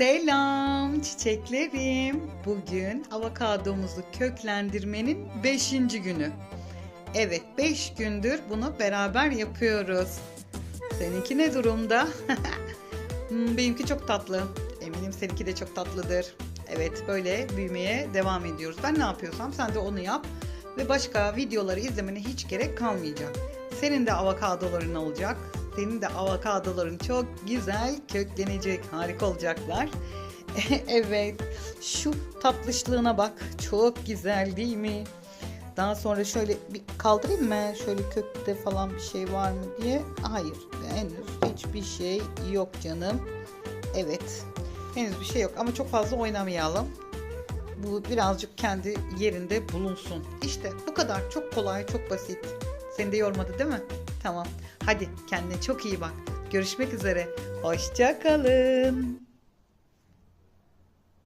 Selam çiçeklerim. Bugün avokadomuzu köklendirmenin 5. günü. Evet 5 gündür bunu beraber yapıyoruz. Seninki ne durumda? Hmm, Benimki çok tatlı. Eminim seninki de çok tatlıdır. Evet böyle büyümeye devam ediyoruz. Ben ne yapıyorsam sen de onu yap. Ve başka videoları izlemene hiç gerek kalmayacak. Senin de avokadoların olacak. Senin de avokadoların çok güzel köklenecek. Harika olacaklar. evet. Şu tatlışlığına bak. Çok güzel değil mi? Daha sonra şöyle bir kaldırayım mı? Şöyle kökte falan bir şey var mı diye. Hayır. Henüz hiçbir şey yok canım. Evet. Henüz bir şey yok ama çok fazla oynamayalım. Bu birazcık kendi yerinde bulunsun. İşte bu kadar. Çok kolay, çok basit. Seni de yormadı değil mi? Tamam. Hadi kendine çok iyi bak. Görüşmek üzere. Hoşça kalın.